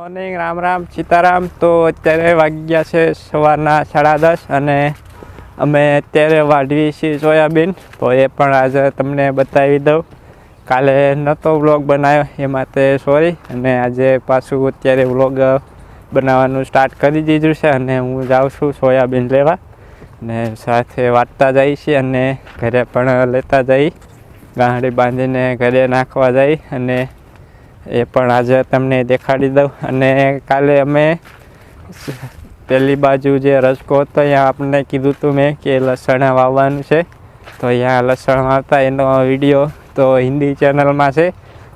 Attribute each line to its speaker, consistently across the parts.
Speaker 1: Morning Ram Ram, Sitaram. તો અત્યારે વાગ્યા છે સવારના સાડા દસ અને અમે અત્યારે વાઢવી છીએ સોયાબીન. તો એ પણ આજે તમને બતાવી દઉં. કાલે નહોતો વ્લોગ બનાવ્યો, એ માટે સોરી. અને આજે પાછું અત્યારે વ્લોગ બનાવવાનું સ્ટાર્ટ કરી દીધું છે અને હું જાઉં છું સોયાબીન લેવા. ને સાથે વાટતા જઈ છીએ અને ઘરે પણ લેતા જઈ. ગાંડી બાંધીને ઘરે નાખવા જઈ અને એ પણ આજે તમને દેખાડી દઉં. અને કાલે અમે પેલી બાજુ જે રસકો હતો ત્યાં આપણને કીધું હતું મેં કે લસણ વાવવાનું છે. તો અહીંયા લસણ વાવતા એનો વીડિયો તો હિન્દી ચેનલમાં છે.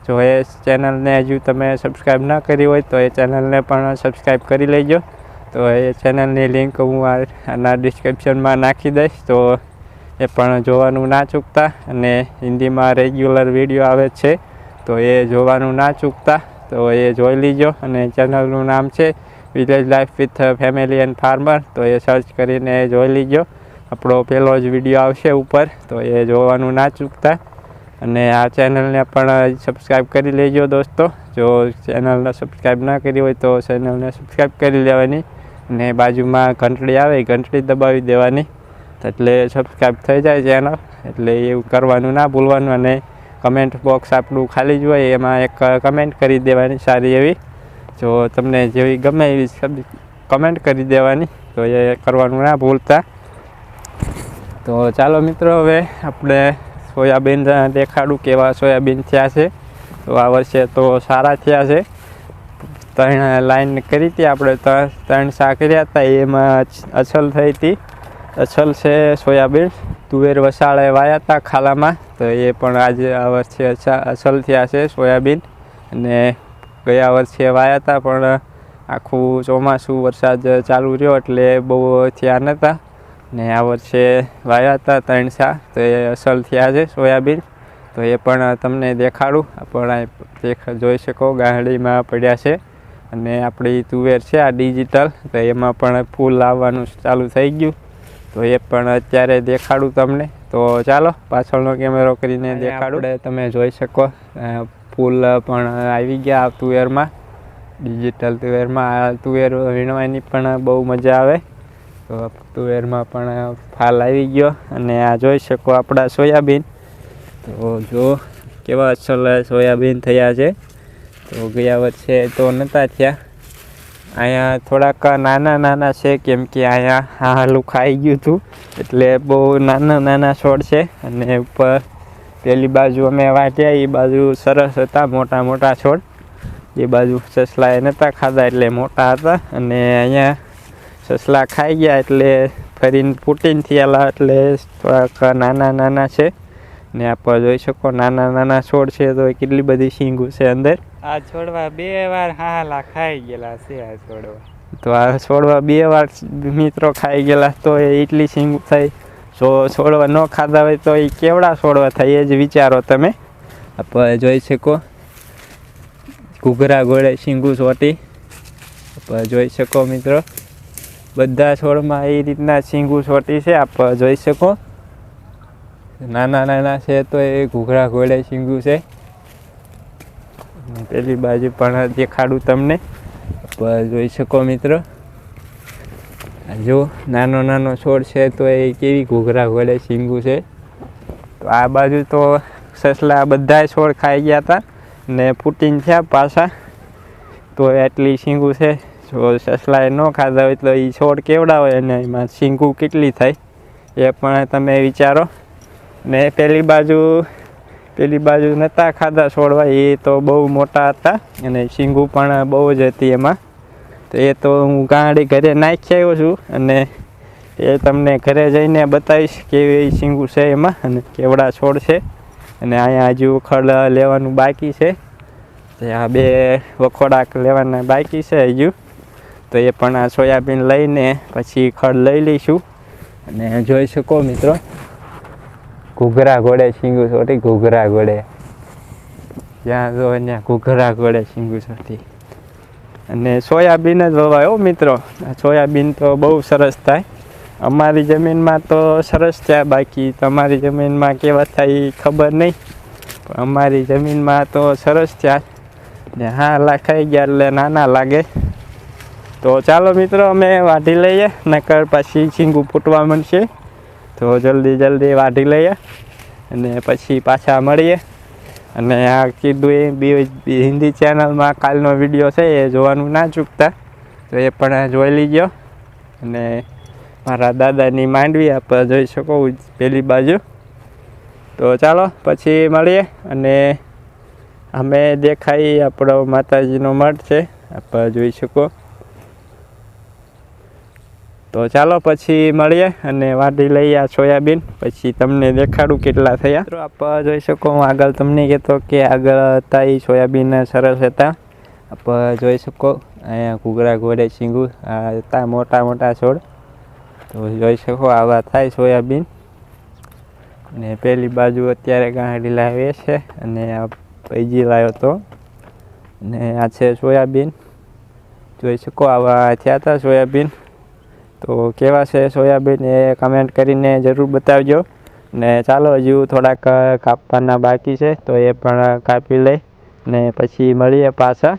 Speaker 1: જો એ ચેનલને હજુ તમે સબસ્ક્રાઈબ ના કરી હોય તો એ ચેનલને પણ સબસ્ક્રાઈબ કરી લેજો. તો એ ચેનલની લિંક હું આના ડિસ્ક્રિપ્શનમાં નાખી દઈશ. તો એ પણ જોવાનું ના ચૂકતા. અને હિન્દીમાં રેગ્યુલર વીડિયો આવે છે. તો એ જોવાનું ના ચૂકતા. તો એ જોઈ લીજો. અને ચેનલનું નામ છે village life with family and farmer તો એ સર્ચ કરીને જોઈ લીજો. આપણો પહેલો જ વીડિયો આવશે ઉપર. તો એ જોવાનું ના ચૂકતા. અને આ ચેનલને પણ સબસ્ક્રાઈબ કરી લેજો દોસ્તો. જો ચેનલને સબસ્ક્રાઈબ ના કરી હોય તો ચેનલને સબસ્ક્રાઈબ કરી લેવાની. અને બાજુમાં ઘંટડી આવે ઘંટડી દબાવી દેવાની. એટલે સબસ્ક્રાઈબ થઈ જાય ચેનલ એટલે એવું કરવાનું ના ભૂલવાનું અને કમેન્ટ બોક્સ આપણું ખાલી જ હોય, એમાં એક કમેન્ટ કરી દેવાની સારી એવી. જો તમને જેવી ગમે એવી કમેન્ટ કરી દેવાની, તો એ કરવાનું ના ભૂલતા. તો ચાલો મિત્રો, હવે આપણે સોયાબીન દેખાડું કેવા સોયાબીન થયા છે. તો આ વર્ષે તો સારા થયા છે. ત્રણ લાઈન કરી હતી આપણે ત્રણ ત્રણ શાક કર્યા હતા, એમાં અછલ થઈ હતી. અછલ છે સોયાબીન. તુવેર વસાળે વાયા હતા ખાલામાં. તો એ પણ આજે આ વર્ષે અસા- અસલ થયા છે સોયાબીન. અને ગયા વર્ષે વાયા હતા પણ આખું ચોમાસું વરસાદ ચાલુ રહ્યો એટલે બહુ થયા નહોતા ને આ વર્ષે વાયા હતા ત્રણ સા, તો એ અસલ થયા છે સોયાબીન. તો એ પણ તમને દેખાડું. પણ દેખ, જોઈ શકો ગાંહડીમાં પડ્યા છે. અને આપણી તુવેર છે આ ડિજિટલ, તો એમાં પણ ફૂલ આવવાનું ચાલુ થઈ ગયું. તો એ પણ અત્યારે દેખાડું તમને. તો ચાલો પાછળનો કેમેરો કરીને દેખાડું. તમે જોઈ શકો ફૂલ પણ આવી ગયા તુવેરમાં. ડિજિટલ તુવેરમાં. આ તુવેર વીણવાની પણ બહુ મજા આવે. તો તુવેરમાં પણ ફાલ આવી ગયો. અને આ જોઈ શકો આપણા સોયાબીન. તો જો કેવા અસલ સોયાબીન થયા છે. તો ગયા વર્ષે તો નહોતા થયા. અહીંયા થોડાક નાના નાના છે, કેમ કે અહીંયા હાલું ખાઈ ગયું હતું. એટલે બહુ નાના નાના છોડ છે અને ઉપર પેલી બાજુ અમે વાંચ્યા, એ બાજુ સરસ હતા, મોટા મોટા છોડ. એ બાજુ સસલાએ નહોતા ખાધા, એટલે મોટા હતા. અને અહીંયા સસલા ખાઈ ગયા, એટલે ફરીને ફૂટીને થયેલા, એટલે થોડાક નાના નાના છે. ને આપણે જોઈ શકો, નાના નાના છોડ છે, તો એ કેટલી બધી શીંગું છે અંદર.
Speaker 2: આ છોડવા બે વાર હાલા ખાઈ ગયેલા છે આ છોડવા.
Speaker 1: તો આ છોડવા બે વાર મિત્રો ખાઈ ગયેલા તો એ એટલી શીંગું થઈ જો છોડવા ન ખાધા હોય તો એ કેવડા છોડવા થાય એ જ વિચારો તમે. આપણે જોઈ શકો. ઘૂઘરા ઘોડે શીંગુ ચોટી. આપણે જોઈ શકો મિત્રો. બધા છોડમાં એ રીતના શીંગું ચોટી છે, આપ જોઈ શકો. નાના નાના છે તો એ ઘૂઘરા ઘોડે શીંગુ છે. પેલી બાજુ પણ દેખાડું તમને જોઈ શકો મિત્રો. જો, નાનો નાનો છોડ છે તો એ કેવી ઘૂઘરા ઘોડે શીંગું છે. તો આ બાજુ તો સસલા બધા છોડ ખાઈ ગયા હતા ને ફૂટીને થયા પાછા. તો એટલી શીંગું છે. જો સસલાએ ન ખાધા હોય તો એ છોડ કેવડા હોય અને એમાં શીંગું કેટલી થાય એ પણ તમે વિચારો. ને પેલી બાજુ પેલી બાજુ નહોતા ખાધા છોડવા, એ તો બહુ મોટા હતા અને શીંગું પણ બહુ જ હતી એમાં. તો એ તો હું ગાંડી ઘરે નાખી આવ્યો છું અને એ તમને ઘરે જઈને બતાવીશ કેવી શીંગું છે એમાં અને કેવડા છોડ છે. અને અહીંયા હજુ ખડ લેવાનું બાકી છે. આ બે વખોડા લેવાના બાકી છે હજુ. તો એ પણ આ સોયાબીન લઈને પછી ખડ લઈ લઈશું. અને જોઈ શકો મિત્રો ઘૂઘરા ઘોડે શીંગું છોટી, ઘૂઘરા ઘોડે. જ્યાં જો અહીંયા ઘૂઘરા ઘોડે શીંગું છોટી. અને સોયાબીન જ વવાય હો મિત્રો. સોયાબીન તો બહુ સરસ થાય. અમારી જમીનમાં તો સરસ છે બાકી. તમારી જમીનમાં કેવા થાય એ ખબર નહીં. પણ અમારી જમીનમાં તો સરસ થયા ને હા, લખાઈ ગયા એટલે નાના લાગે. તો ચાલો મિત્રો, અમે વાઢી લઈએ. નકર પછી શીંગું ફૂટવા મળશે તો જલ્દી જલ્દી વાઢી લઈએ અને પછી પાછા મળીએ. અને આ કીધું એ બી હિન્દી ચેનલમાં કાલનો વીડિયો છે, એ જોવાનું ના ચૂકતા. તો એ પણ જોઈ લીજો. અને મારા દાદાની માંડવી આપ જોઈ શકો પેલી બાજુ. તો ચાલો, પછી મળીએ. અને અમે દેખાઈ આપણો માતાજીનો મઠ છે, આપ જોઈ શકો. તો ચાલો પછી મળીએ અને વાઢી લઈએ આ સોયાબીન. પછી તમને દેખાડું કેટલા થયા. મિત્રો આપ જોઈ શકો હું આગળ તમને કહેતો કે આગળ હતા એ સોયાબીન સરસ હતા. આપ જોઈ શકો, અહીંયા ઘૂઘરા ઘોડે શીંગું, આ હતા મોટા મોટા છોડ. તો જોઈ શકો આવા થાય સોયાબીન. અને પેલી બાજુ અત્યારે ગાંડી લાવે છે અને આ પૈજી લાવ્યો હતો અને આ છે સોયાબીન. જોઈ શકો આવા થયા હતા સોયાબીન. તો કેવા છે સોયાબીન એ કમેન્ટ કરીને જરૂર બતાવજો. ને ચાલો હજુ થોડાક કાપવાના બાકી છે, તો એ પણ કાપી લઈ ને પછી મળીએ પાછા.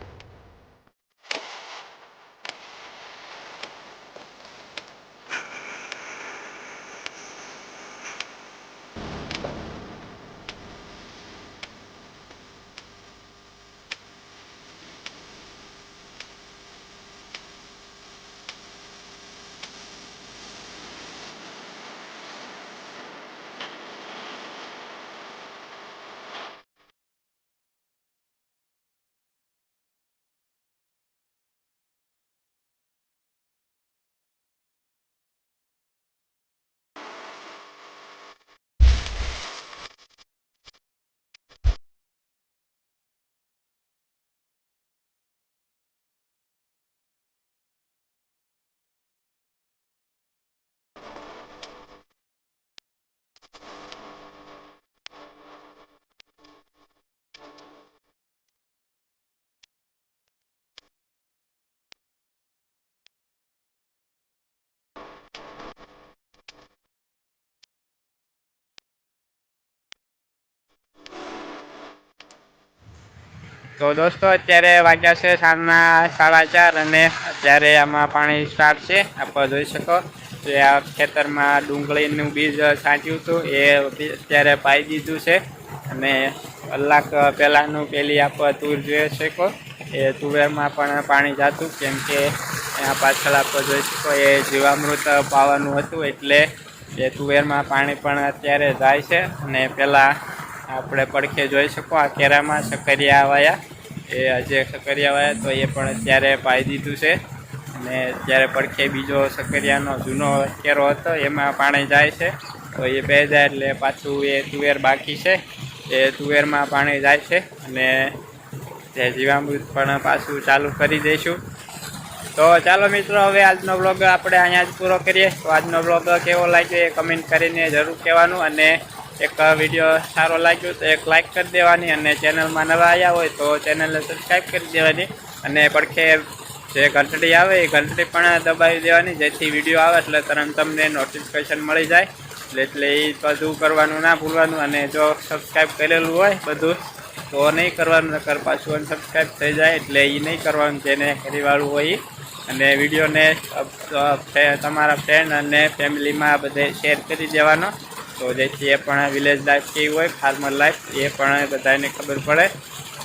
Speaker 1: તો દોસ્તો, અત્યારે વાગ્યા છે સાંજના સાડા ચાર અને અત્યારે આમાં પાણી સ્ટાર્ટ છે. આપ જોઈ શકો તો આ ખેતરમાં ડુંગળીનું બીજ સાચ્યું હતું. એ અત્યારે પાઈ દીધું છે અને કલાક પહેલાંનું પેલી આપણે તુર જોઈ શકો. એ તુવેરમાં પણ પાણી જાતું, કેમ કે એના પાછળ આપણે જોઈ શકો એ જીવામૃત પાવાનું હતું એટલે એ તુવેરમાં પાણી પણ અત્યારે જાય છે અને પહેલાં આપણે પડખે જોઈ શકો આ કેરામાં સકરિયા વાયા એ જે સકરિયા વાયા તો એ પણ અત્યારે પાઈ દીધું છે. અને અત્યારે પડખે બીજો સકરિયાનો જૂનો કેરો હતો એમાં પાણી જાય છે. તો એ બે જાય એટલે પાછું એ તુવેર બાકી છે. એ તુવેરમાં પાણી જાય છે અને તે જીવામૃત પણ પાછું ચાલુ કરી દઈશું. તો ચાલો મિત્રો, હવે આજનો બ્લોગ આપણે અહીંયા જ પૂરો કરીએ તો આજનો બ્લોગ કેવો લાગ્યો એ કમેન્ટ કરીને જરૂર કહેવાનું અને એક વીડિયો સારો લાગ્યો તો એક લાઇક કરી દેવાની અને ચેનલમાં નવા આવ્યા હોય તો ચેનલને સબસ્ક્રાઈબ કરી દેવાની અને પડખે જે ઘંટડી આવે એ ઘંટડી પણ દબાવી દેવાની, જેથી વીડિયો આવે એટલે તરત તમને નોટિફિકેશન મળી જાય એટલે એટલે એ બધું કરવાનું ના ભૂલવાનું અને જો સબસ્ક્રાઈબ કરેલું હોય બધું, તો નહીં કરવાનું, નકર પાછું અનસબસ્ક્રાઈબ થઈ જાય એટલે એ નહીં કરવાનું, જેને કરીવાળું હોય ઈ. અને વિડીયોને તમારા ફ્રેન્ડ અને ફેમિલીમાં બધે શેર કરી દેવાનો. તો જેથી એ પણ વિલેજ લાઈફ કેવી હોય ફાર્મર લાઈફ એ પણ બધાને ખબર પડે.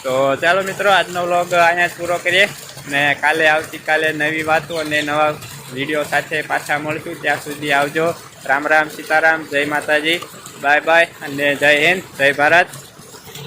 Speaker 1: તો ચાલો મિત્રો, આજનો વ્લોગ અહીંયા પૂરો કરીએ. અને કાલે આવતીકાલે નવી વાતો અને નવા વીડિયો સાથે પાછા મળશું. ત્યાં સુધી આવજો. રામ રામ સીતારામ, જય માતાજી. બાય બાય અને જય હિન્દ, જય ભારત.